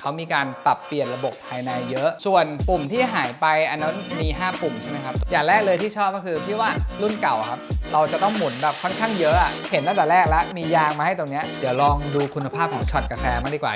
เขามีการปรับเปลี่ยนระบบภายในเยอะ ส่วนปุ่มที่หายไปอันนั้นมี 5 ปุ่มใช่ไหมครับ อย่างแรกเลยที่ชอบก็คือพี่ว่ารุ่นเก่าครับ เราจะต้องหมุนแบบค่อนข้างเยอะอะเห็นตั้งแต่แรกแล้วมียางมาให้ตรงนี้เดี๋ยวลองดูคุณภาพของช็อตกาแฟมาดีกว่า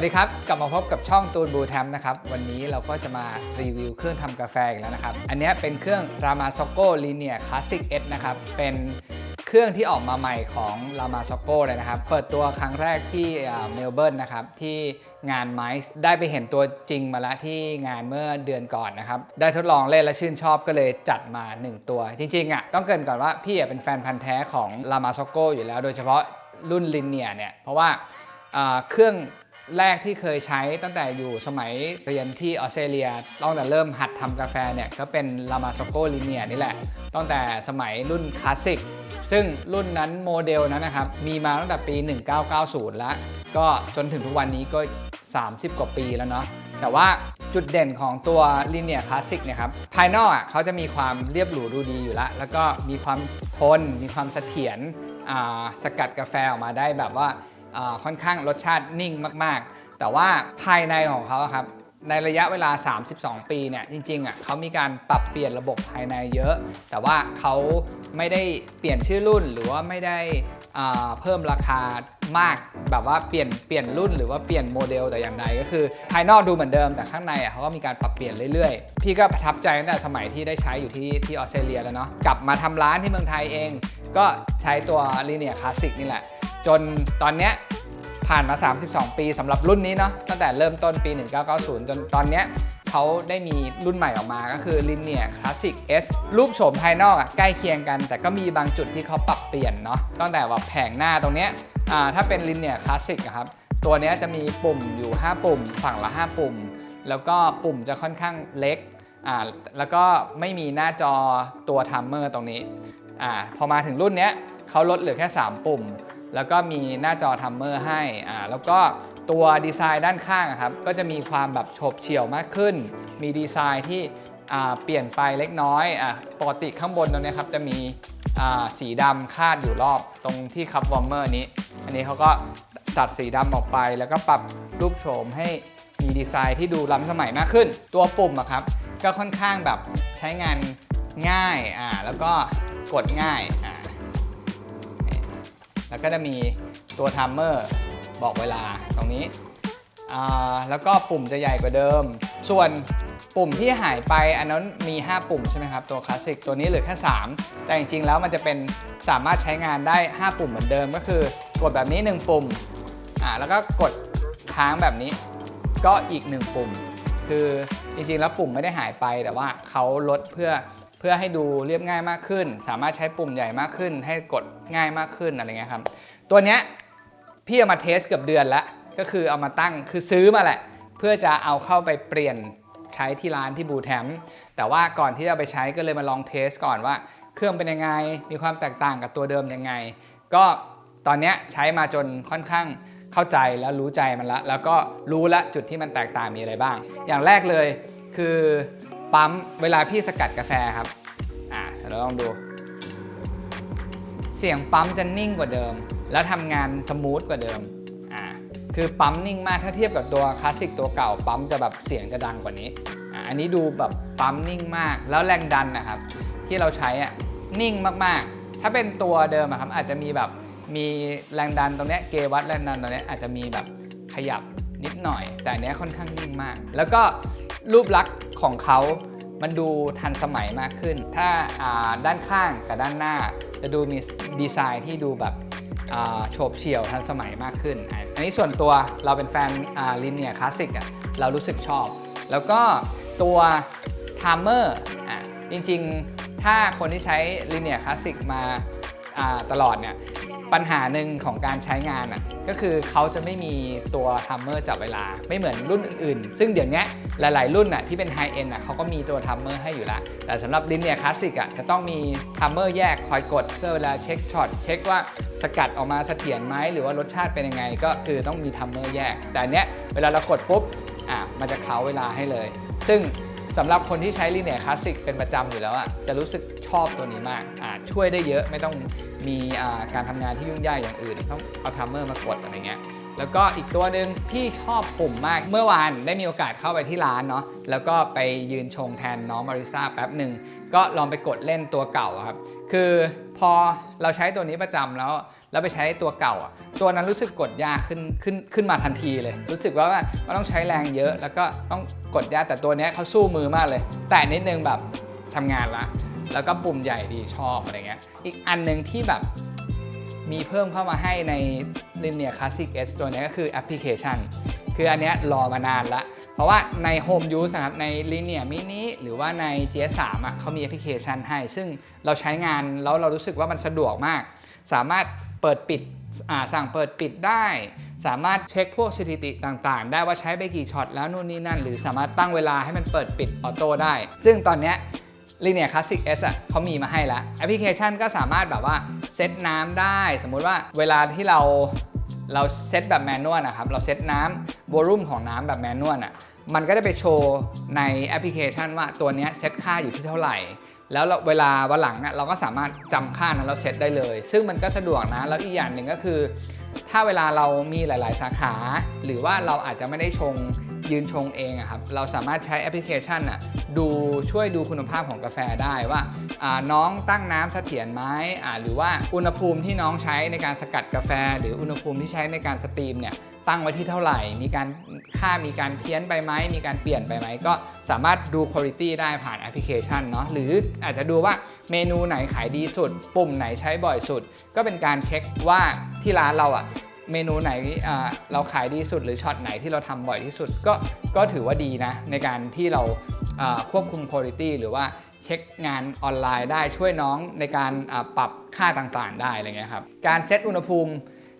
วัสดีครับ กลับมาพบกับช่องตูนบูแทมนะครับ วันนี้เราก็จะมารีวิวเครื่องทำกาแฟอีกแล้วนะครับ อันนี้เป็นเครื่อง Rama s o c o Linear Classic S นะครับ เป็นเครื่องที่ออกมาใหม่ของ Rama s o c o เลยนะครับ เปิดตัวครั้งแรกที่เมลเบิร์นนะครับ ที่งานไมซ์ได้ไปเห็นตัวจริงมาแล้วที่งานเมื่อเดือนก่อนนะครับ ได้ทดลองเล่นและชื่นชอบก็เลยจัดมา 1 ตัว จริงๆอะต้องเกรินก่อนว่าพี่เป็นแฟนพันธ์แท้ของ Rama s o c o อยู่แล้ว โดยเฉพาะรุ่น Linear เนี่ยเพราะว่าเครื่อง แรกที่เคยใช้ตั้งแต่อยู่สมัยเรียนที่ออสเตรเลียตั้งแต่เริ่มหัดทำกาแฟเนี่ยก็เป็น l a m a s o c o Linear นี่แหละ ตั้งแต่สมัยรุ่นคลาสสิกซึ่งรุ่นนั้นโมเดลนั้นนะครับ มีมาตั้งแต่ปี 1990 แล้ว ก็จนถึงทุกวันนี้ก็ 30 กว่าปีแล้วเนาะแต่ว่าจุดเด่นของตัว Linear Classic เนี่ยครับภายนอกอะเขาจะมีความเรียบหรูดูดีอยู่ล้วแล้วก็มีความทน มีความเสถียรสกัดกาแฟออกมาได้แบบว่า ค่อนข้างรสชาตินิ่งมาก ๆ แต่ว่าภายในของเขาครับในระยะเวลา 32 ปีเนี่ย จริงๆอะเขามีการปรับเปลี่ยนระบบภายในเยอะ แต่ว่าเขาไม่ได้เปลี่ยนชื่อรุ่นหรือว่าไม่ได้เพิ่มราคามาก แบบว่าเปลี่ยนเปลี่ยนรุ่นหรือว่าเปลี่ยนโมเดลแต่อย่างใดก็คือ ภายนอกดูเหมือนเดิมแต่ข้างในอะเขาก็มีการปรับเปลี่ยนเรื่อยๆ พี่ก็ประทับใจตั้งแต่สมัยที่ได้ใช้อยู่ที่ที่ออสเตรเลียแล้วเนาะกลับมาทำร้านที่เมืองไทยเอง ก็ใช้ตัว Linear Classic นี่แหละ จนตอนเนี้ยผ่านมา 32 ปีสำหรับรุ่นนี้เนาะตั้งแต่เริ่มต้นปี 1990 จนตอนเนี้ยเขาได้มีรุ่นใหม่ออกมาก็คือ Linear Classic S รูปโฉมภายนอกอะใกล้เคียงกัน แต่ก็มีบางจุดที่เขาปรับเปลี่ยนเนาะตั้งแต่ว่าแผงหน้าตรงเนี้ยอ่าถ้าเป็น Linear Classic อะครับ ตัวเนี้ยจะมีปุ่มอยู่ 5 ปุ่ม ฝั่งละ 5 ปุ่ม แล้วก็ปุ่มจะค่อนข้างเล็กอ่าแล้วก็ไม่มีหน้าจอตัวทัมเมอร์ตรงนี้อ่าพอมาถึงรุ่นเนี้ยเขาลดเหลือแค่ 3 ปุ่ม แล้วก็มีหน้าจอทัมเมอร์ให้อ่าแล้วก็ตัวดีไซน์ด้านข้างครับก็จะมีความแบบโฉบเฉี่ยวมากขึ้น มีดีไซน์ที่อ่าเปลี่ยนไปเล็กน้อยอะปกติข้างบนตรงนี้ครับจะมีอ่าสีดำคาดอยู่รอบตรงที่คัพวอร์มเมอร์นี้ อันนี้เขาก็ตัดสีดำออกไป แล้วก็ปรับรูปโฉมให้มีดีไซน์ที่ดูล้ำสมัยมากขึ้น ตัวปุ่มอะครับก็ค่อนข้างแบบใช้งานง่ายอ่าแล้วก็กดง่ายอ่า แล้วก็จะมีตัวทัมเมอร์บอกเวลาตรงนี้อ่าแล้วก็ปุ่มจะใหญ่กว่าเดิม ส่วนปุ่มที่หายไปอันนั้นมี 5 ปุ่มใช่ไหมครับ ตัวคลาสสิกตัวนี้เหลือแค่ 3 แต่จริงๆ แล้วมันจะเป็นสามารถใช้งานได้ 5 ปุ่มเหมือนเดิมก็คือกดแบบนี้ 1 ปุ่มอ่าแล้วก็กดค้างแบบนี้ก็อีก 1 ปุ่ม คือจริงๆ แล้วปุ่มไม่ได้หายไปแต่ว่าเขาลดเพื่อ เพื่อให้ดูเรียบง่ายมากขึ้น สามารถใช้ปุ่มใหญ่มากขึ้น ให้กดง่ายมากขึ้นอะไรเงี้ยครับ ตัวเนี้ยพี่เอามาเทสเกือบเดือนแล้วก็คือเอามาตั้งคือซื้อมาแหละ เพื่อจะเอาเข้าไปเปลี่ยนใช้ที่ร้านที่บูแทมแต่ว่าก่อนที่จะไปใช้ก็เลยมาลองเทสก่อนว่า เครื่องเป็นยังไง มีความแตกต่างกับตัวเดิมยังไง ก็ตอนเนี้ยใช้มาจนค่อนข้างเข้าใจแล้วรู้ใจมันละ แล้วก็รู้ละจุดที่มันแตกต่างมีอะไรบ้าง อย่างแรกเลยคือ ปั๊มเวลาพี่สกัดกาแฟครับ อ่าเดี๋ยวเราลองดู เสียงปั๊มจะนิ่งกว่าเดิม แล้วทำงานสมูทกว่าเดิม อ่า คือปั๊มนิ่งมากถ้าเทียบกับตัวคลาสสิกตัวเก่า ปั๊มจะแบบเสียงจะดังกว่านี้ อ่า อันนี้ดูแบบปั๊มนิ่งมาก แล้วแรงดันนะครับ ที่เราใช้อะนิ่งมากๆ ถ้าเป็นตัวเดิมครับอาจจะมีแบบมีแรงดันตรงเนี้ยเกวัดแรงดันตรงเนี้ยอาจจะมีแบบขยับนิดหน่อย แต่อันเนี้ยค่อนข้างนิ่งมาก แล้วก็รูปลักษณ์ ของเขา มันดูทันสมัยมากขึ้น ถ้าาด้านข้างกับด้านหน้า จะดูมีดีไซน์ที่ดูแบบโฉบเฉี่ยวทันสมัยมากขึ้น อันนี้ส่วนตัวเราเป็นแฟนลินเนียคลาสสิกอะเรารู้สึกชอบ แล้วก็ตัวไทม์เมอร์อะจริงๆ ถ้าคนที่ใช้ลินเนียคลาสสิกมาาตลอดเนี่ยปัญหาหนึ่งของการใช้งานอะก็คือเขาจะไม่มีตัวทัมเมอร์จับเวลาไม่เหมือนรุ่นอื่นๆ ซึ่งเดี๋ยวนี้ หลาย ๆ รุ่นอะที่เป็นไฮเอ็นอะเขาก็มีตัวทัมเมอร์ให้อยู่แล้วแต่สำหรับลินเนียคลาสสิกอะจะต้องมีทัมเมอร์แยกคอยกดเพื่อเวลาเช็คช็อตเช็คว่าสกัดออกมาเสถียรไหมหรือว่ารสชาติเป็นยังไง ก็คือต้องมีทัมเมอร์แยก แต่เนี้ยเวลาเรากดปุ๊บอะมันจะเคาเวลาให้เลย ซึ่งสำหรับคนที่ใช้ลิเนียคลาสสิกเป็นประจำอยู่แล้วอะจะรู้สึกชอบตัวนี้มากอะช่วยได้เยอะไม่ต้องมีการทำงานที่ยุ่งยากอย่างอื่นต้องเอาทัมเมอร์มากดอะไรเงี้ย แล้วก็อีกตัวหนึ่งที่ชอบปุ่มมากเมื่อวานได้มีโอกาสเข้าไปที่ร้านเนาะแล้วก็ไปยืนชงแทนน้องมาริซาแป๊บหนึ่งก็ลองไปกดเล่นตัวเก่าครับ คือพอเราใช้ตัวนี้ประจำแล้วแล้วไปใช้ตัวเก่าอะตัวนั้นรู้สึกกดยากขึ้นขึ้นขึ้นมาทันทีเลย รู้สึกว่ามันต้องใช้แรงเยอะ แล้วก็ต้องกดยากแต่ตัวนี้เขาสู้มือมากเลย แต่นิดนึงแบบทำงานละแล้วก็ปุ่มใหญ่ดีชอบอะไรเงี้ยอีกอันหนึ่งที่แบบ มีเพิ่มเข้ามาให้ใน Linear Classic S ตัวนี้ก็คือแอปพลิเคชัน คืออันนี้รอมานานละ เพราะว่าใน Home Use นะครับ ใน Linear Mini หรือว่าใน GS3 อะเขามีแอปพลิเคชันให้ ซึ่งเราใช้งานแล้วเรารู้สึกว่ามันสะดวกมาก สามารถเปิดปิดอ่าสั่งเปิดปิดได้ สามารถเช็คพวกสถิติต่างๆ ได้ว่าใช้ไปกี่ช็อตแล้วนู่นนี่นั่น หรือสามารถตั้งเวลาให้มันเปิดปิดออโต้ได้ ซึ่งตอนเนี้ย Linear Classic S อะเขามีมาให้แล้วแอปพลิเคชันก็สามารถแบบว่าเซตน้ำได้ สมมุติว่าเวลาที่เราเราเซตแบบแมนนวลนะครับ เราเซตน้ำวอลุ่มของน้ำแบบแมนนวลอะมันก็จะไปโชว์ในแอปพลิเคชันว่าตัวนี้เซตค่าอยู่ที่เท่าไหร่ แล้วเเวลาวันหลังอะเราก็สามารถจำค่านั้นเราเซตได้เลย ซึ่งมันก็สะดวกนะ แล้วอีกอย่างหนึ่งก็คือ ถ้าเวลาเรามีหลาย ๆ สาขา หรือว่าเราอาจจะไม่ได้ชงยืนชงเองอะครับเราสามารถใช้แอปพลิเคชันอะดูช่วยดูคุณภาพของกาแฟได้ว่าาน้องตั้งน้ำเสถียรไหมหรือว่าอุณหภูมิที่น้องใช้ในการสกัดกาแฟ หรืออุณหภูมิที่ใช้ในการสตรีมเนี่ยตั้งไว้ที่เท่าไหร่ มีการค่ามีการเพี้ยนไปไหมมีการเปลี่ยนไปไหมก็สามารถดูคุณภาพได้ผ่านแอปพลิเคชันเนาะหรืออาจจะดูว่าเมนูไหนขายดีสุด ปุ่มไหนใช้บ่อยสุด ก็เป็นการเช็คว่าที่ร้านเราอะเมนูไหนเราขายดีสุดหรือช็อตไหนที่เราทำบ่อยที่สุด ก็ก็ถือว่าดีนะในการที่เราควบคุมคุณภาพหรือว่าเช็คงานออนไลน์ได้ช่วยน้องในการปรับค่าต่างๆ ได้อะไรเงี้ยครับการเซตอุณหภูมิ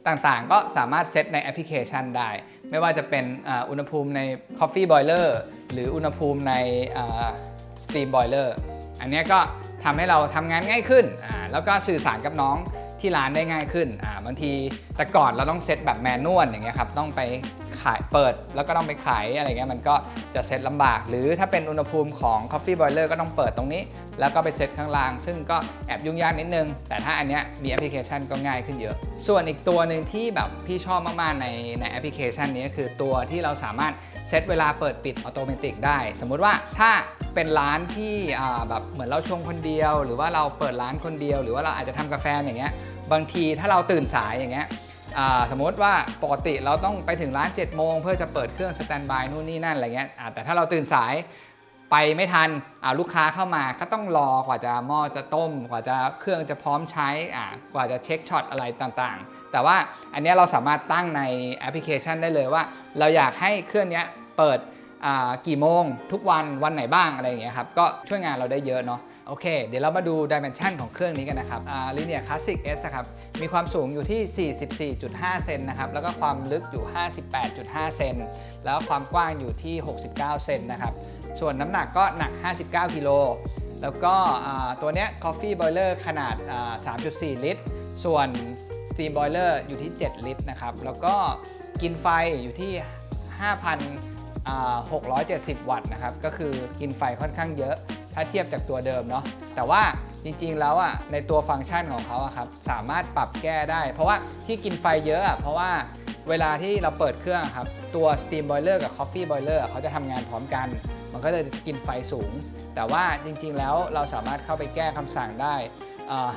ต่างๆ ก็สามารถเซตในแอปพลิเคชันได้ ไม่ว่าจะเป็นอุณหภูมิใน Coffee Boiler หรืออุณหภูมิในอ่า Steam Boiler อันนี้ก็ทำให้เราทำงานง่ายขึ้น แล้วก็สื่อสารกับน้องที่ร้านได้ง่ายขึ้น บางทีแต่ก่อนเราต้องเซตแบบแมนนวลอย่างเงี้ยครับ ต้องไป ขายเปิด แล้วก็ต้องไปขายอะไรเงี้ยมันก็จะเซตลำบาก หรือถ้าเป็นอุณหภูมิของ Coffee Boiler ก็ต้องเปิดตรงนี้ แล้วก็ไปเซตข้างล่าง ซึ่งก็แอบยุ่งยากนิดนึง แต่ถ้าอันเนี้ยมีแอปพลิเคชันก็ง่ายขึ้นเยอะ ส่วนอีกตัวหนึ่งที่แบบพี่ชอบมากๆในในแอปพลิเคชันนี้ก็คือตัวที่เราสามารถเซตเวลาเปิดปิดอัตโนมัติได้ สมมุติว่าถ้าเป็นร้านที่แบบเหมือนเราชงคนเดียว หรือว่าเราเปิดร้านคนเดียว หรือว่าเราอาจจะทำกาแฟอย่างเงี้ยบางทีถ้าเราตื่นสายอย่างเงี้ย สมมติว่าปกติเราต้องไปถึงร้าน7จ็ดโมงเพื่อจะเปิดเครื่องสแตนบายนู่นนี่นั่นอะไรเงี้ยแต่ถ้าเราตื่นสายไปไม่ทันลูกค้าเข้ามาก็ต้องรอกว่าจะหม้อจะต้ม กว่าจะเครื่องจะพร้อมใช้กว่าจะเช็คช็อตอะไรต่างๆ แต่ว่าอันนี้เราสามารถตั้งในแอปพลิเคชันได้เลยว่า เราอยากให้เครื่องนี้เปิด กี่โมง ทุกวันวันไหนบ้างอะไรอย่างเงี้ยครับก็ช่วยงานเราได้เยอะเนาะโอเค เดี๋ยวเรามาดูดิเมนชันของเครื่องนี้กันนะครับอ่า Linear Classic S นะครับมีความสูงอยู่ที่ 44.5 เซนนะครับแล้วก็ความลึกอยู่ 58.5 เซนแล้วความกว้างอยู่ที่ 69 เซนนะครับส่วนน้ำหนักก็หนัก 59 กิโลแล้วก็ตัวเนี้ย Coffee Boiler ขนาด 3.4 ลิตร ส่วน Steam Boiler อยู่ที่ 7 ลิตรนะครับ แล้วก็กินไฟอยู่ที่ 5,000 670 วัตต์นะครับ ก็คือกินไฟค่อนข้างเยอะ ถ้าเทียบจากตัวเดิมเนาะ แต่ว่าจริงๆ แล้วอะในตัวฟังก์ชันของเขาอะครับสามารถปรับแก้ได้ เพราะว่าที่กินไฟเยอะอะเพราะว่าเวลาที่เราเปิดเครื่องครับตัว Steam Boiler กับ Coffee Boiler อะเขาจะทำงานพร้อมกัน มันก็จะกินไฟสูง แต่ว่าจริงๆ แล้วเราสามารถเข้าไปแก้คำสั่งได้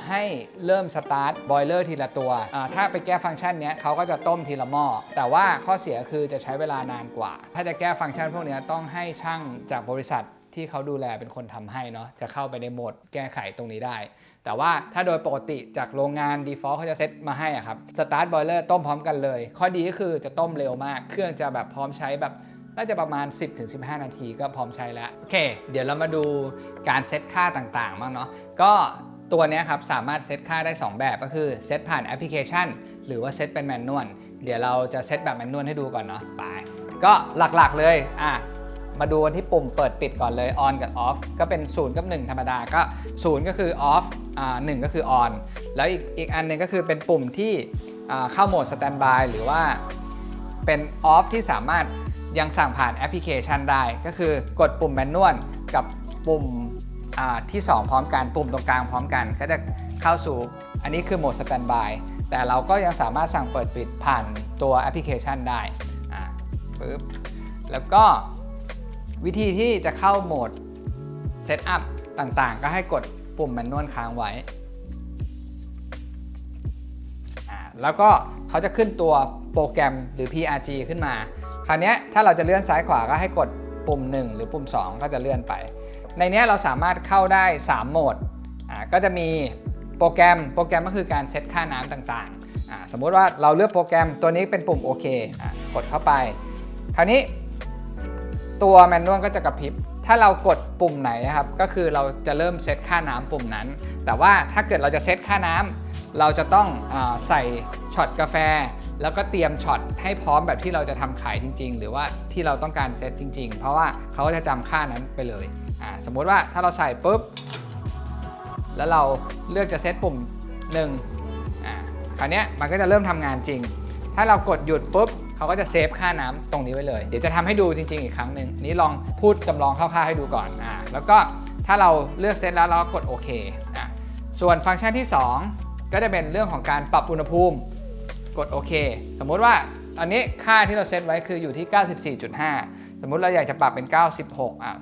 ให้เริ่มสตาร์ทบอยเลอร์ทีละตัว ถ้าไปแก้ฟังก์ชันนี้เขาก็จะต้มทีละหม้อ แต่ว่าข้อเสียคือจะใช้เวลานานกว่า ถ้าจะแก้ฟังก์ชันพวกนี้ต้องให้ช่างจากบริษัทที่เขาดูแลเป็นคนทำให้เนาะจะเข้าไปในโหมดแก้ไขตรงนี้ได้ แต่ว่าถ้าโดยปกติจากโรงงาน default เขาจะเซตมาให้อะครับสตาร์ทบอยเลอร์ต้มพร้อมกันเลย ข้อดีก็คือจะต้มเร็วมาก เครื่องจะแบบพร้อมใช้แบบน่าจะประมาณ 10-15 นาทีก็พร้อมใช้แล้ว โอเค เดี๋ยวเรามาดูการเซตค่าต่างๆบ้างเนาะก็ ตัวนี้ครับสามารถเซตค่าได้ 2 แบบก็คือเซตผ่านแอปพลิเคชัน หรือว่าเซตเป็นแมนนวลเดี๋ยวเราจะเซตแบบแมนนวลให้ดูก่อนเนาะไป ก็หลักๆเลยอะมาดูที่ปุ่มเปิดปิดก่อนเลย on กับ off ก็เป็น 0 กับ 1 ธรรมดาก็ 0 ก็คือ off อ่า1ก็คือ on แล้วอีกอีกอันหนึงก็คือเป็นปุ่มที่อ่าเข้าโหมด standby หรือว่าเป็น off ที่สามารถยังสั่งผ่านแอปพลิเคชันได้ ก็คือกดปุ่มแมนนวลกับปุ่ม ที่ 2 พร้อมกันปุ่มตรงกลางพร้อมกัน ก็จะเข้าสู่อันนี้คือโหมดสแตนบายแต่เราก็ยังสามารถสั่งเปิดปิดผ่านตัวแอปพลิเคชันได้ปึ๊บแล้วก็วิธีที่จะเข้าโหมดเซตอัพต่างๆ ก็ให้กดปุ่มแมนนวลค้างไว้ แล้วก็เขาจะขึ้นตัวโปรแกรมหรือ PRG ขึ้นมา คราวนี้ถ้าเราจะเลื่อนซ้ายขวาก็ให้กดปุ่ม 1 หรือปุ่ม 2 ก็จะเลื่อนไป ในนี้เราสามารถเข้าได้ 3 โหมดก็จะมีโปรแกรม โปรแกรมก็คือการเซตค่าน้ำต่างๆ สมมุติว่าเราเลือกโปรแกรมตัวนี้เป็นปุ่มโอเคกดเข้าไป คราวนี้ตัวแมนนวลก็จะกระพริบ ถ้าเรากดปุ่มไหนครับ ก็คือเราจะเริ่มเซตค่าน้ำปุ่มนั้น แต่ว่าถ้าเกิดเราจะเซตค่าน้ำเราจะต้องอใส่ช็อตกาแฟ แล้วก็เตรียมช็อตให้พร้อมแบบที่เราจะทำขายจริง ๆ หรือว่าที่เราต้องการเซตจริง ๆ เพราะว่าเขาก็จะจำค่านั้นไปเลย อ่าสมมุติว่าถ้าเราใส่ปุ๊บ แล้วเราเลือกจะเซตปุ่ม1อ่าคราวนี้มันก็จะเริ่มทำงานจริง ถ้าเรากดหยุดปุ๊บเขาก็จะเซฟค่าน้ำตรงนี้ไว้เลย เดี๋ยวจะทำให้ดูจริง ๆ อีกครั้งหนึ่งนี้ลองพูดจำลองคร่าวๆให้ดูก่อนอ่าแล้วก็ถ้าเราเลือกเซตแล้วเรากดโอเคอ่าส่วนฟังก์ชันที่ 2 ก็จะเป็นเรื่องของการปรับอุณหภูมิกดโอเค สมมุติว่าอันนี้ค่าที่เราเซตไว้คืออยู่ที่ 94.5 สมมุติเราอยากจะปรับเป็น 96อะ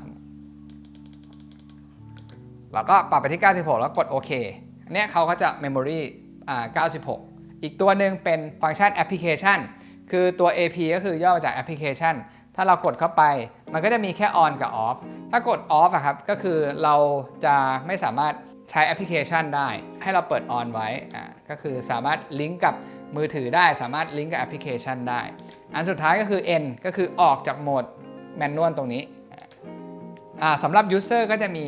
เราก็ปรับไปที่ 96 แล้วกดโอเคอันนี้เขาก็จะ Memory อ่า96 อีกตัวหนึ่งเป็นฟังก์ชันแอปพลิเคชันคือตัว AP ก็คือย่อมาจากแอปพลิเคชัน ถ้าเรากดเข้าไปมันก็จะมีแค่ on กับ off ถ้ากด off อะครับ ก็คือเราจะไม่สามารถใช้แอปพลิเคชันได้ ให้เราเปิด on ไว้อ่าก็คือสามารถลิงก์กับมือถือได้ สามารถลิงก์กับแอปพลิเคชันได้ อันสุดท้ายก็คือ n ก็คือออกจากโหมดแมนนวลตรงนี้อ่าสำหรับ User ก็จะมี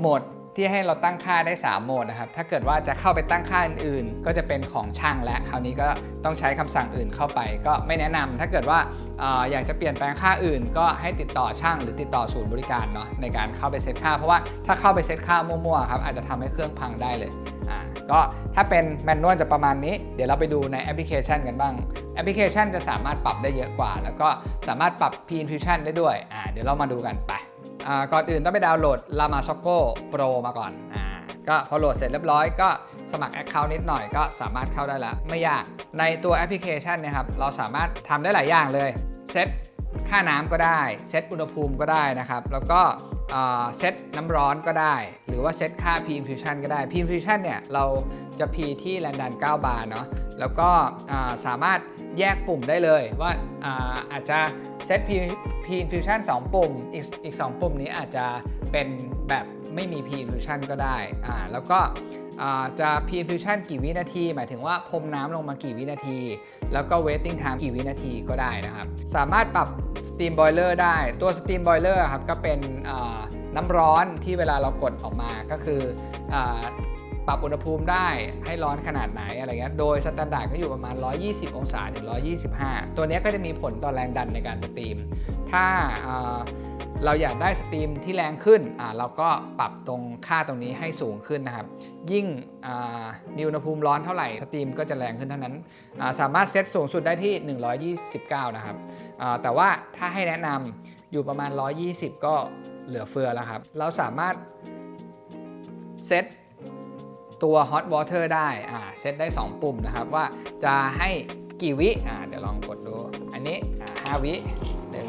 โหมดที่ให้เราตั้งค่าได้ 3 โหมดนะครับ ถ้าเกิดว่าจะเข้าไปตั้งค่าอื่นๆ ก็จะเป็นของช่างและคราวนี้ก็ต้องใช้คำสั่งอื่นเข้าไป ก็ไม่แนะนำถ้าเกิดว่าออยากจะเปลี่ยนแปลงค่าอื่น ก็ให้ติดต่อช่างหรือติดต่อศูนย์บริการเนาะในการเข้าไปเซตค่า เพราะว่าถ้าเข้าไปเซตค่ามั่วๆครับอาจจะทำให้เครื่องพังได้เลยอ่าก็ถ้าเป็นแมนนวลจะประมาณนี้ เดี๋ยวเราไปดูในแอปพลิเคชันกันบ้าง แอปพลิเคชันจะสามารถปรับได้เยอะกว่า แล้วก็สามารถปรับ P Infusion ได้ด้วยอ่าเดี๋ยวเรามาดูกันไป ก่อนอื่นต้องไปดาวน์โหลด Lama s o c o Pro มาก่อนอ่าก็พอโหลดเสร็จเรียบร้อยก็สมัคร Account นิดหน่อยก็สามารถเข้าได้ละไม่ยากในตัวแอปพลิเคชันนะครับเราสามารถทำได้หลายอย่างเลยเซตค่าน้ำก็ได้เซตอุณหภูมิก็ได้นะครับ แล้วก็ เซตน้ำร้อนก็ได้ หรือว่าเซตค่า P Infusion ก็ได้ P Infusion เนี่ย เราจะ P ที่แรนดัน 9 บาร์เนาะแล้วก็สามารถแยกปุ่มได้เลยว่าอาอาจจะเซต P P Infusion 2 ปุ่ม อีกอีก 2 ปุ่มนี้อาจจะเป็นแบบไม่มี P Infusion ก็ได้อ่าแล้วก็ จะ P Infusion กี่วินาที หมายถึงว่าพรมน้ำลงมากี่วินาที แล้วก็ waiting time กี่วินาทีก็ได้นะครับ สามารถปรับ steam boiler ได้ตัว steam boiler ครับก็เป็นน้ำร้อนที่เวลาเรากดออกมาก็คืออปรับอุณหภูมิได้ให้ร้อนขนาดไหนอะไรเงี้ย โดยสแตนดาร์ดก็อยู่ประมาณ 120 องศาถึง 125 ตัวนี้ก็จะมีผลต่อแรงดันในการสตรีม ถ้า เราอยากได้สตรีมที่แรงขึ้นอ่าเราก็ปรับตรงค่าตรงนี้ให้สูงขึ้นนะครับ ยิ่งอ่ามีอุณหภูมิร้อนเท่าไหร่สตรีมก็จะแรงขึ้นเท่านั้นอ่าสามารถเซตสูงสุดได้ที่ 129 นะครับอ่าแต่ว่าถ้าให้แนะนำอยู่ประมาณ 120 ก็เหลือเฟือแล้วครับ เราสามารถเซตตัว hot water ได้อ่าเซตได้ 2 ปุ่มนะครับว่าจะให้กี่วิอ่าเดี๋ยวลองกดดู อันนี้อ่า5วิ 1 2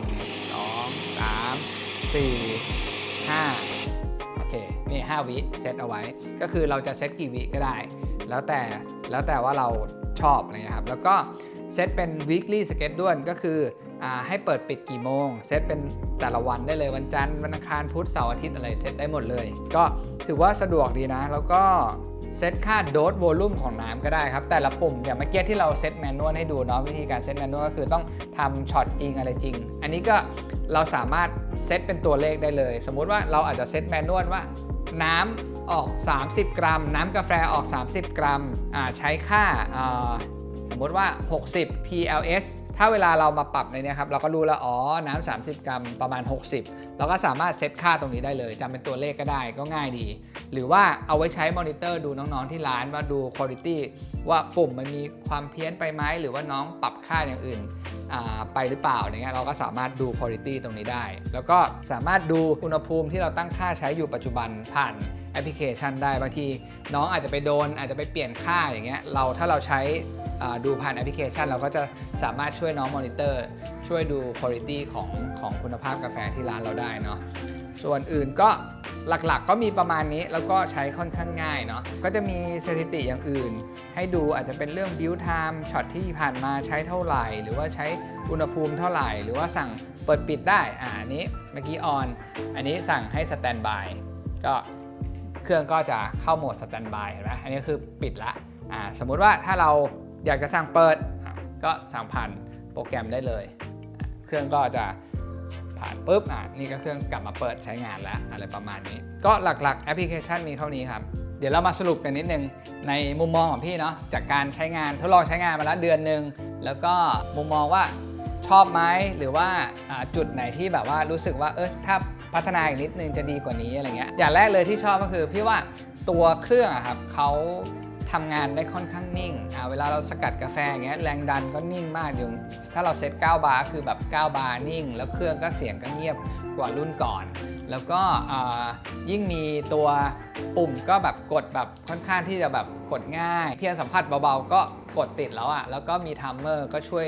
3 4 5 โอเค นี่ 5 วิเซตเอาไว้ ก็คือเราจะเซตกี่วิก็ได้ แล้วแต่แล้วแต่ว่าเราชอบอะไรเงี้ยครับ แล้วก็เซตเป็น weekly schedule ก็คืออให้เปิดปิดกี่โมง เซตเป็นแต่ละวันได้เลยวันจันทร์วันอังคารพุธเสาร์อาทิตย์อะไรเซตได้หมดเลย ก็ถือว่าสะดวกดีนะ แล้วก็ เซตค่าโดสโวลูมของน้ำก็ได้ครับ แต่ละปุ่มอย่างเมื่อกี้ที่เราเซตแมนนวลให้ดูเนาะวิธีการเซตแมนนวลก็คือต้องทำช็อตจริงอะไรจริง อันนี้ก็เราสามารถเซตเป็นตัวเลขได้เลย สมมุติว่าเราอาจจะเซตแมนนวลว่าน้ำออก 30 กรัม น้ำกาแฟออก 30 กรัมอ่าใช้ค่าอ่าสมมติว่า 60 PLS ถ้าเวลาเรามาปรับในเนี้ครับเราก็รู้แล้วอ๋อน้ำ30 กรัมประมาณ 60 เราก็สามารถเซตค่าตรงนี้ได้เลยจำเป็นตัวเลขก็ได้ก็ง่ายดี หรือว่าเอาไว้ใช้มอนิเตอร์ดูน้องๆที่ร้านว่าดูคุณภาพว่าปุ่มมันมีความเพี้ยนไปไหมหรือว่าน้องปรับค่าอย่างอื่นอ่าไปหรือเปล่าอย่างเงี้ยเราก็สามารถดูคุณภาพตรงนี้ได้ แล้วก็สามารถดูอุณหภูมิที่เราตั้งค่าใช้อยู่ปัจจุบันผ่านแอปพลิเคชันได้บางที น้องอาจจะไปโดนอาจจะไปเปลี่ยนค่าอย่างเงี้ยเราถ้าเราใช้ ดูผ่านแอปพลิเคชัน เราก็จะสามารถช่วยน้องมอนิเตอร์ช่วยดูคุณภาพของของคุณภาพกาแฟที่ร้านเราได้เนาะส่วนอื่นก็หลักๆก็มีประมาณนี้แล้วก็ใช้ค่อนข้างง่ายเนาะก็จะมีสถิติอย่างอื่น ให้ดูอาจจะเป็นเรื่อง build time ช็อตที่ผ่านมาใช้เท่าไหร่ หรือว่าใช้อุณหภูมิเท่าไหร่ หรือว่าสั่งเปิดปิดได้อ่าอันนี้เมื่อกี้ออนอันนี้สั่งให้สแตนบายก็เครื่องก็จะเข้าโหมดสแตนบายเห็นไหมอันนี้คือปิดละอ่าสมมุติว่าถ้าเรา อยากจะสั่งเปิดก็สั่งผ่านโปรแกรมได้เลย เครื่องก็จะผ่านปุ๊บอะนี่ก็เครื่องกลับมาเปิดใช้งานแล้วอะไรประมาณนี้ ก็หลักๆแอปพลิเคชันมีเท่านี้ครับ เดี๋ยวเรามาสรุปกันนิดนึง ในมุมมองของพี่เนาะจากการใช้งานทดลองใช้งานมาแล้วเดือนหนึ่งแล้วก็มุมมองว่าชอบไหมหรือว่าอ่าจุดไหนที่แบบว่ารู้สึกว่าเออถ้าพัฒนาอีกนิดนึงจะดีกว่านี้อะไรเงี้ยอย่างแรกเลยที่ชอบก็คือพี่ว่าตัวเครื่องอะครับเขา ทำงานได้ค่อนข้างนิ่งอ่าเวลาเราสกัดกาแฟอย่างเงี้ยแรงดันก็นิ่งมากอยู่ถ้าเราเซต9บาร์คือแบบ9บาร์นิ่ง แล้วเครื่องก็เสียงก็เงียบกว่ารุ่นก่อน แล้วก็ยิ่งมีตัวปุ่มก็แบบกดแบบค่อนข้างที่จะแบบกดง่ายเพียงสัมผัสเบาๆก็กดติดแล้วอะ่ะแล้วก็มีทัมเมอร์ก็ช่วย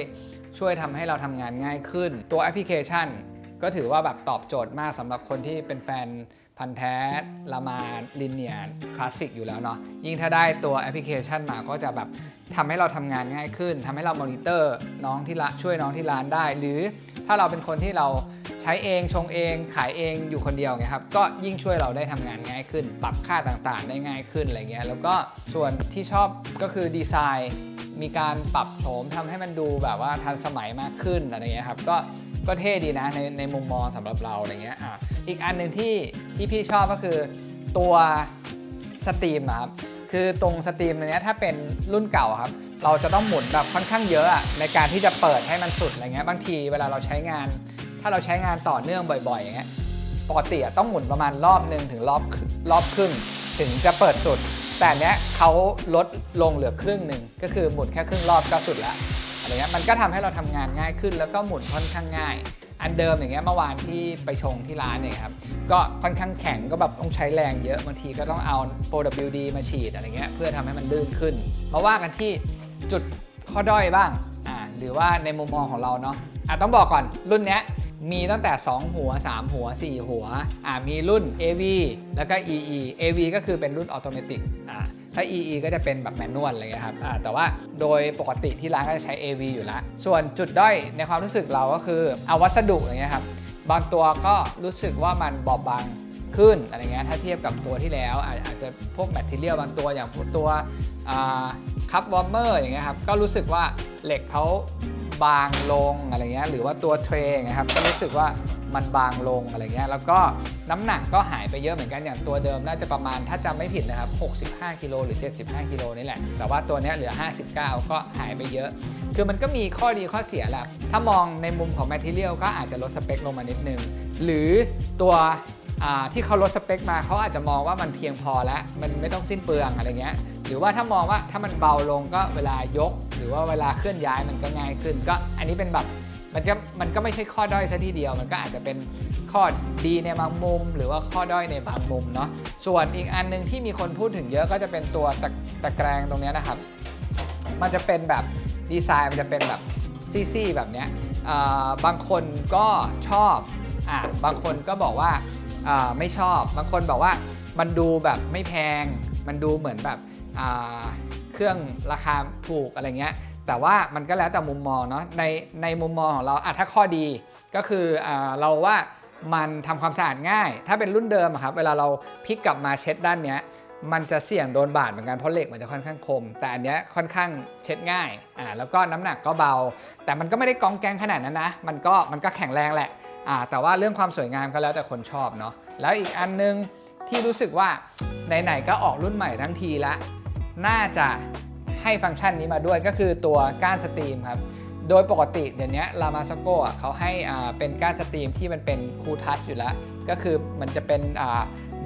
ช่วยทำให้เราทำงานง่ายขึ้น ตัวแอปพลิเคชัน ก็ถือว่าแบบตอบโจทย์มากสำหรับคนที่เป็นแฟนพันธ์แท้ละมาลินเนียคลาสสิกอยู่แล้วเนาะยิ่งถ้าได้ตัวแอปพลิเคชันมาก็จะแบบทำให้เราทำงานง่ายขึ้นทำให้เรามอนิเตอร์น้องที่ละช่วยน้องที่ร้านได้ หรือ ถ้าเราเป็นคนที่เราใช้เองชงเองขายเองอยู่คนเดียวไงครับก็ยิ่งช่วยเราได้ทำงานง่ายขึ้น ปรับค่าต่างๆ ได้ง่ายขึ้นอะไรเงี้ยแล้วก็ส่วนที่ชอบก็คือดีไซน์มีการปรับโฉมทำให้มันดูแบบว่าทันสมัยมากขึ้นอะไรเงี้ยครับก็ก็เท่ดีนะในในมุมมองสำหรับเราอะไรเงี้ยอะอีกอันหนึ่งที่ที่พี่ชอบก็คือตัวสตรีมอะครับคือตรงสตรีมเนี้ยถ้าเป็นรุ่นเก่าครับ เราจะต้องหมุนแบบค่อนข้างเยอะอะในการที่จะเปิดให้มันสุดอะไรเงี้ยบางทีเวลาเราใช้งาน ถ้าเราใช้งานต่อเนื่องบ่อยๆอย่างเงี้ยปกติต้องหมุนประมาณรอบหนึ่งถึงรอบรอบครึ่งถึงจะเปิดสุด แต่เนี้ยเขาลดลงเหลือครึ่งหนึ่งก็คือหมุนแค่ครึ่งรอบก็สุดล้วอะไรเงี้ยมันก็ทำให้เราทำงานง่ายขึ้น แล้วก็หมุนค่อนข้างง่าย อันเดิมอย่างเงี้ยเมื่อวานที่ไปชงที่ร้านเนี่ยครับก็ค่อนข้างแข็งก็แบบต้องใช้แรงเยอะบางทีก็ต้องเอา 4WD มาฉีดอะไรเงี้ยเพื่อทำให้มันลื่นขึ้นมาว่ากันที่ จุดข้อด้อยบ้างอ่าหรือว่าในมุมมองของเราเนาะอะต้องบอกก่อนรุ่นเนี้ยมีตั้งแต่ 2 หัว 3 หัว 4 หัวอ่ามีรุ่น AV แล้วก็ EE AV ก็คือเป็นรุ่นออโตเมติกอ่าถ้า EE ก็จะเป็นแบบแมนนวลอะไรเงี้ยครับอ่าแต่ว่าโดยปกติที่ร้านก็จะใช้ AV อยู่แล้ว ส่วนจุดด้อยในความรู้สึกเราก็คือเอาวัสดุอย่างเงี้ยครับบางตัวก็รู้สึกว่ามันบอบบาง ขึ้นอะไรเงี้ยถ้าเทียบกับตัวที่แล้ว อาจจะพวกแมทเทียลบางตัวอย่างตัวคัพวอร์เมอร์อย่างเงี้ยครับก็รู้สึกว่าเหล็กเขาบางลงอะไรเงี้ยหรือว่าตัวเทรย์นะครับก็รู้สึกว่ามันบางลงอะไรเงี้ยแล้วก็น้ำหนักก็หายไปเยอะเหมือนกันอย่างตัวเดิมน่าจะประมาณถ้าจำไม่ผิดนะครับ 65กิโลหรือ 75กิโลนี่แหละ แต่ว่าตัวเนี้ยเหลือ 59 ก็หายไปเยอะ คือมันก็มีข้อดีข้อเสียแหละถ้ามองในมุมของแมทเทียลก็อาจจะลดสเปคลงมานิดนึง หรือตัว ที่เขาลดสเปคมาเขาอาจจะมองว่ามันเพียงพอแล้วมันไม่ต้องสิ้นเปลืองอะไรเงี้ยหรือว่าถ้ามองว่าถ้ามันเบาลงก็เวลายก หรือว่าเวลาเคลื่อนย้ายมันก็ง่ายขึ้น ก็อันนี้เป็นแบบมันก็มันก็ไม่ใช่ข้อด้อยซะทีเดียว มันก็อาจจะเป็นข้อดีในบางมุม หรือว่าข้อด้อยในบางมุมเนาะส่วนอีกอันหนึงที่มีคนพูดถึงเยอะก็จะเป็นตัวตะตะแกรงตรงนี้นะครับ มันจะเป็นแบบดีไซน์มันจะเป็นแบบซี่ๆแบบเนี้ยบางคนก็ชอบอะบางคนก็บอกว่า ไม่ชอบบางคนบอกว่ามันดูแบบไม่แพง มันดูเหมือนแบบเครื่องราคาถูกอะไรเงี้ยแต่ว่ามันก็แล้วแต่มุมมองเนาะในในมุมมองของเราอะถ้าข้อดีก็คืออเราว่ามันทำความสะอาดง่าย ถ้าเป็นรุ่นเดิมอะครับเวลาเราพลิกกลับมาเช็ดด้านเนี้ยมันจะเสี่ยงโดนบาดเหมือนกันเพราะเหล็กมันจะค่อนข้างคม แต่อันเนี้ยค่อนข้างเช็ดง่ายอ่าแล้วก็น้ำหนักก็เบา แต่มันก็ไม่ได้กองแกงขนาดนั้นนะ มันก็มันก็แข็งแรงแหละ อ่าแต่ว่าเรื่องความสวยงามก็แล้วแต่คนชอบเนาะแล้วอีกอันนึงที่รู้สึกว่าไหนๆก็ออกรุ่นใหม่ทั้งทีละ น่าจะให้ฟังก์ชันนี้มาด้วยก็คือตัวก้านสตรีมครับโดยปกติเดี๋ยวนี้ลามา s โกะเขาให้อ่าเป็นก้านสตรีมที่มันเป็นคูลทัชอยู่แล้ว ก็คือมันจะเป็น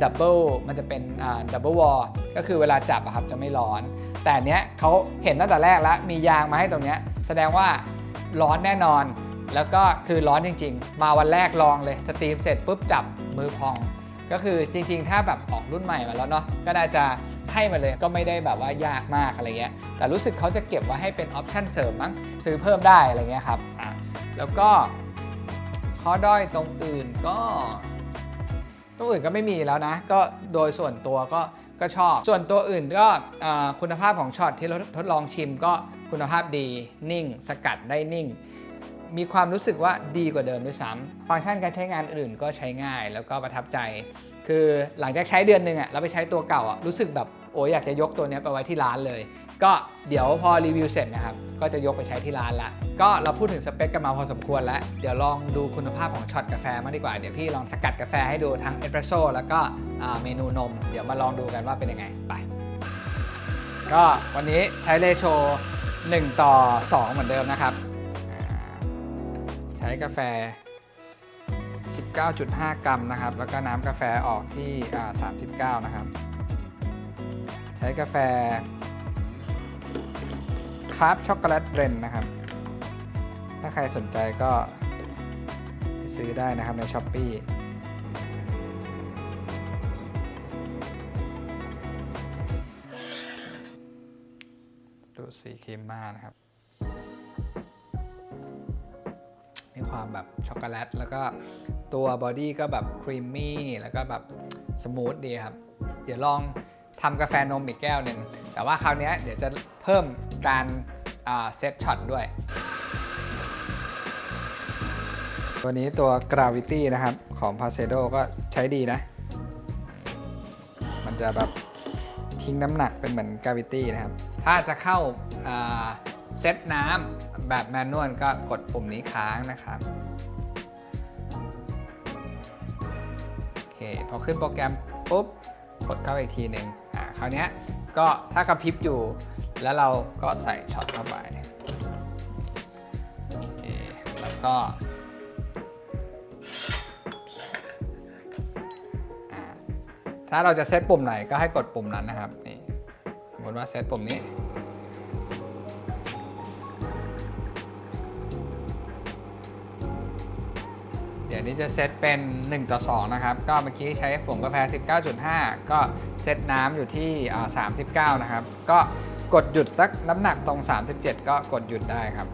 ดับเบิลมันจะเป็นดับเบิลวอลก็คือเวลาจับอะครับจะไม่ร้อน แต่เนี้ยเขาเห็นตั้งแต่แรกแล้วมียางมาให้ตรงเนี้ยแสดงว่าร้อนแน่นอน แล้วก็คือร้อนจริง ๆ มาวันแรกลองเลยสตรีมเสร็จปุ๊บจับมือพอง ก็คือจริง ๆ ถ้าแบบออกรุ่นใหม่มาแล้วเนาะก็น่าจะให้มาเลยก็ไม่ได้แบบว่ายากมากอะไรเงี้ยแต่รู้สึกเขาจะเก็บไว้ให้เป็นออปชั่นเสริมมั้งซื้อเพิ่มได้อะไรเงี้ยครับอะแล้วก็ข้อด้อยตรงอื่นก็ตรงอื่นก็ไม่มีแล้วนะ ก็โดยส่วนตัวก็ก็ชอบ ส่วนตัวอื่นก็คุณภาพของช็อตที่เราทดลองชิมก็คุณภาพดีนิ่ง สกัดได้นิ่ง มีความรู้สึกว่าดีกว่าเดิมด้วยซ้ำฟังก์ชันการใช้งานอื่นก็ใช้ง่าย แล้วก็ประทับใจ คือหลังจากใช้เดือนหนึ่งอะเราไปใช้ตัวเก่าอะรู้สึกแบบโอ้ยอยากจะยกตัวนี้ไปไว้ที่ร้านเลย ก็เดี๋ยวพอรีวิวเสร็จนะครับ ก็จะยกไปใช้ที่ร้านละ ก็เราพูดถึงสเปคกันมาพอสมควรแล้ว เดี๋ยวลองดูคุณภาพของช็อตกาแฟมางดีกว่า เดี๋ยวพี่ลองสกัดกาแฟให้ดูทั้งเอสเปรสโซ่แล้วก็เมนูนม เดี๋ยวมาลองดูกันว่าเป็นยังไง ไป ก็วันนี้ใช้เลโช1 ต่อ 2 เหมือนเดิมนะครับ ใช้กาแฟ 19.5 กรัมนะครับ แล้วก็น้ำกาแฟออกที่ 39 นะครับ ใช้กาแฟคาร์บช็อกโกแลตเบรนนะครับ ถ้าใครสนใจก็ไปซื้อได้นะครับใน s h อ p e e ดูสีครีมมานะครับีความแบบช็อกโกแลต แล้วก็ตัวบอดี้ก็แบบครีมมี่แล้วก็แบบสมูทดีครับ เดี๋ยวลองทำกาแฟนมอีกแก้วหนึ่ง แต่ว่าคราวนี้เดี๋ยวจะเพิ่มการเซตช็อตด้วย ตัวนี้ตัว Gravity นะครับ ของ p a s e d o ก็ใช้ดีนะ มันจะแบบทิ้งน้ำหนักเป็นเหมือน Gravity นะครับ ถ้าจะเข้าา เซตน้ำแบบแมนนวลก็กดปุ่มนี้ค้างนะครับโอเคพอขึ้นโปรแกรมปุ๊บกดเข้าไปอีกทีหนึ่งอ่าคราวเนี้ยก็ถ้ากระพริบอยู่ แล้วเราก็ใส่ช็อตเข้าไปโอเคแล้วก็อ่าถ้าเราจะเซตปุ่มไหนก็ให้กดปุ่มนั้นนะครับนี่สมมติว่าเซตปุ่มนี้ ยวนี้จะเซตเป็น 1 ต่อ 2 นะครับ ก็เมื่อกี้ใช้ผงกาแฟ 19.5 ก็เซตน้ำอยู่ที่ 39 นะครับ ก็กดหยุดสักน้ำหนักตรง 37 ก็กดหยุดได้ครับ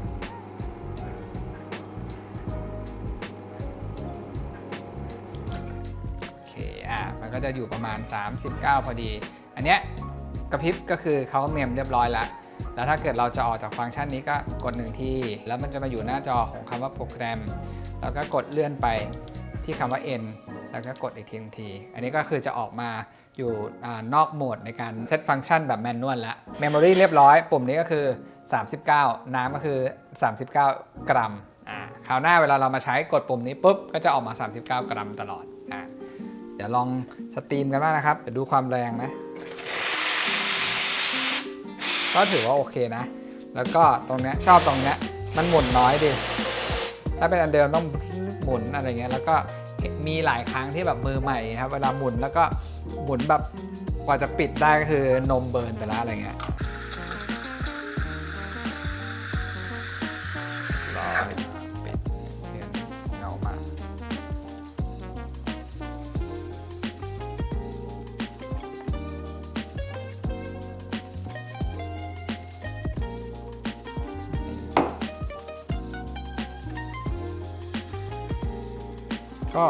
โอเคอะมันก็จะอยู่ประมาณ 39 พอดี อันเนี้ยกระพริบก็คือเขาเมมเรียบร้อยแล้ว แล้วถ้าเกิดเราจะออกจากฟังก์ชันนี้ก็กดหนึ่งทีแล้วมันจะมาอยู่หน้าจอของคำว่าโปรแกรม แล้วก็กดเลื่อนไปที่คำว่า N แล้วก็กดอีกทีหนึ่งที อันนี้ก็คือจะออกมาอยู่นอกโหมดในการเซตฟังก์ชันแบบแมนนวลแล้ว Memory เรียบร้อย ปุ่มนี้ก็คือ 39 น้ำก็คือ 39 กรัมอ่าคราวหน้าเวลาเรามาใช้กดปุ่มนี้ปุ๊บ ก็จะออกมา 39 กรัมตลอดอ่าเดี๋ยวลองสตรีมกันบ้างนะครับเดี๋ยวดูความแรงนะ ก็ถือว่าโอเคนะ แล้วก็ตรงเนี้ยชอบตรงเนี้ยมันหมุนน้อยดิถ้าเป็นอันเดิมต้องหมุนอะไรเงี้ยแล้วก็มีหลายครั้งที่แบบมือใหม่ครับเวลาหมุนแล้วก็หมุนแบบกว่าจะปิดได้ก็คือนมเบิร์นไปแล้วอะไรเงี้ยรอ ก็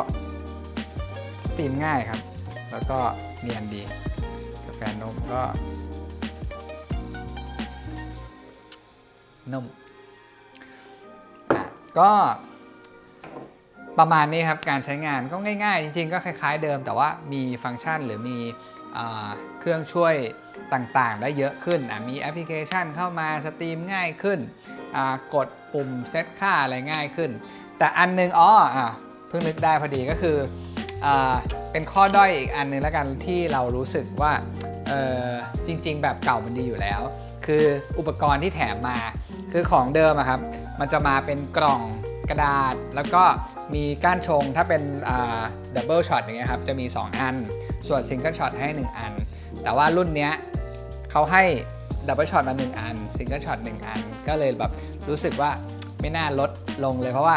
สตรีมง่ายครับ แล้วก็เนียนดีกาแฟนมก็นุ่มก็ประมาณนี้ครับ การใช้งานก็ง่ายๆ จริงๆ ก็คล้ายๆเดิม แต่ว่ามีฟังก์ชันหรือมีเครื่องช่วยต่างๆ ได้เยอะขึ้น มีแอปพลิเคชันเข้ามาสตรีมง่ายขึ้น กดปุ่มเซตค่าอะไรง่ายขึ้น แต่อันหนึงอ๋ออ เพิ่งนึกได้พอดีก็คืออเป็นข้อด้อยอีกอันหนึงแล้วกันที่เรารู้สึกว่าจริง ๆ แบบเก่ามันดีอยู่แล้ว คืออุปกรณ์ที่แถมมา คือของเดิมครับ มันจะมาเป็นกล่องกระดาษ แล้วก็มีก้านชงถ้าเป็นดับเบิลช็อตอย่างเงี้ยครับจะมี 2 อัน ส่วนซิงเกิลช็อตให้ 1 อัน แต่ว่ารุ่นเนี้ยเขาให้ดับเบิลช็อตมา 1 อันซิงเกิลช็อต1อัน ก็เลยแบบรู้สึกว่า ไม่น่าลดลงเลยเพราะว่า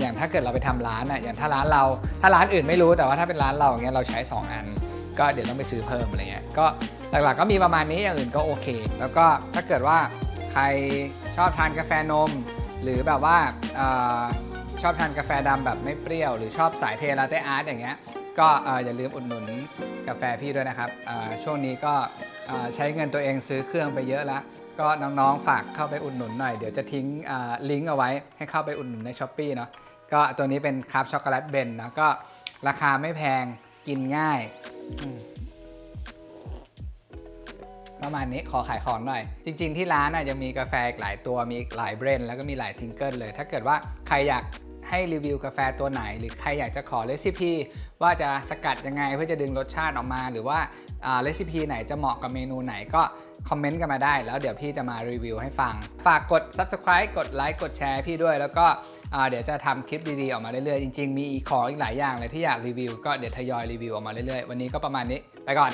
อย่างถ้าเกิดเราไปทำร้านอะอย่างถ้าร้านเราถ้าร้านอื่นไม่รู้แต่ว่าถ้าเป็นร้านเราอย่างเงี้ยเราใช้ 2 อัน ก็เดี๋ยวต้องไปซื้อเพิ่มอะไรเงี้ยก็หลักๆก็มีประมาณนี้อย่างอื่นก็โอเค แล้วก็ถ้าเกิดว่าใครชอบทานกาแฟนม หรือแบบว่าอชอบทานกาแฟดำแบบไม่เปรี้ยว หรือชอบสายเทลาเต้อาร์ตอย่างเงี้ยก็อย่าลืมอุดหนุนกาแฟพี่ด้วยนะครับช่วงนี้ก็ใช้เงินตัวเองซื้อเครื่องไปเยอะแล้ว ก็น้องๆฝากเข้าไปอุดหนุนหน่อย เดี๋ยวจะทิ้งลิงก์เอาไว้ให้เข้าไปอุดหนุนในช้อปปีเนาะก็ตัวนี้เป็นคาร์บช็อกโกแลตเบนนะก็ราคาไม่แพงกินง่าย ประมาณนี้ขอขายของหน่อย จริง ๆ ที่ร้านน่ะยังมีกาแฟอีกหลายตัวมีหลายแบรนด์แล้วก็มีหลายซิงเกิลเลย ถ้าเกิดว่าใครอยากให้รีวิวกาแฟตัวไหน หรือใครอยากจะขอเรซิปีว่าจะสกัดยังไงเพื่อจะดึงรสชาติออกมา หรือว่าเรซิปีไหนจะเหมาะกับเมนูไหนก็ คอมเมนต์กันมาได้ แล้วเดี๋ยวพี่จะมารีวิวให้ฟัง ฝากกด subscribe กดไลค์กดแชร์พี่ด้วย แล้วก็เดี๋ยวจะทำคลิปดีๆออกมาเรื่อยๆ จริงๆ มีอีกของอีกหลายอย่างเลยที่อยากรีวิว ก็เดี๋ยวทยอยรีวิวออกมาเรื่อยๆ วันนี้ก็ประมาณนี้ ไปก่อน